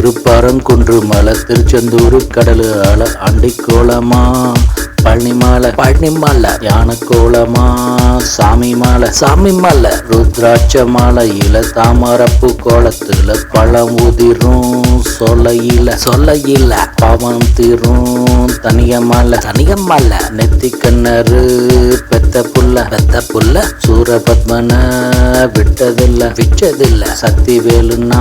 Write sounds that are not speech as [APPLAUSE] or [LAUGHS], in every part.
திருப்பரங்குன்று மலை திருச்செந்தூர் கடலு அல அண்டிக்கோலமா. பழனி மாலை பழனி மாலை யானை கோலமா சாமி மாலை சாமி மாலை ருத்ராட்ச மாலையில தாமரப்பு கோலத்துல பழம் உதிரும் சொல்லையில சொல்லையில பாவம் தீரும். தனிய மாலை தனிய நெத்தி கண்ணரு பெத்த புல்ல பெத்த புல்ல சூரபத்மன விட்டதில்ல விட்டதில்ல சக்தி வேலுன்னா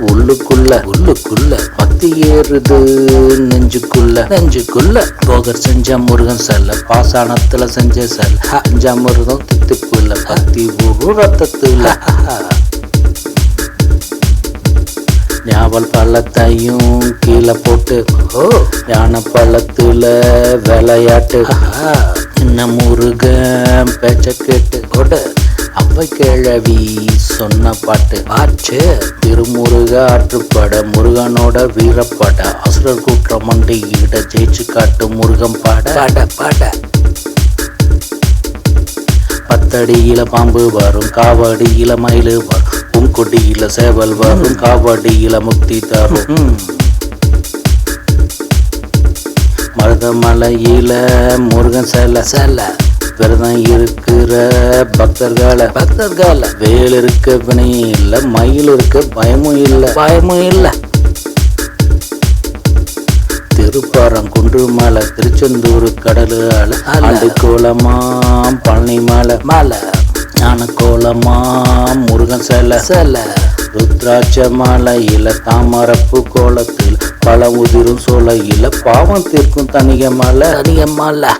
உள்ளுக்குள்ள உள்ளுக்குள்ள பக்தி ஏறுது நெஞ்சுக்குள்ள நெஞ்சுக்குள்ள. போகர் செஞ்ச முருகன் செல்ல பாசாணத்துல செஞ்ச செல்ல அஞ்சா முருகன் தித்துக்குள்ள பக்தி ஊரு ரத்தத்துல. [LAUGHS] ஞாபல் பள்ளத்தையும் கீழே போட்டு ஓ யானை பள்ளத்துல விளையாட்டு. என்ன முருகன் பேச்ச கேட்டு கொடு அவை கிழவி சொன்ன பாட்டு. ஆச்சு திருமுருக ஆற்றுப்பட முருகனோட வீரப்பட. அசுரர் கூற்ற மண்டையிட ஜெயிச்சு காட்டு முருகன் பாட பாட பாட. பத்தடியில பாம்பு வரும் காவடியில மயிலு வரும். பூங்கொடியில சேவல் வரும் காவடியில முக்தி தரும். மருதமலையில முருகன் செல செல விரதம் இருக்கிற பக்தர்கால பக்தர்கால வேல் இருக்க வினையும் இல்ல மயில் இருக்க பயமும் இல்ல பயமும் இல்ல. திருப்பரங்குன்று மலை திருச்செந்தூர் கடலு அல அண்டு கோலமாம் பழனி மலை மலை. ஞான கோலமாம் முருகன் செல செல ருத்ராட்ச மாலையில தாமரப்பு கோலத்தில் பழ உதிரும் சோலையில பாவம் தீர்க்கும் தனிய மலை. தனிய மலை.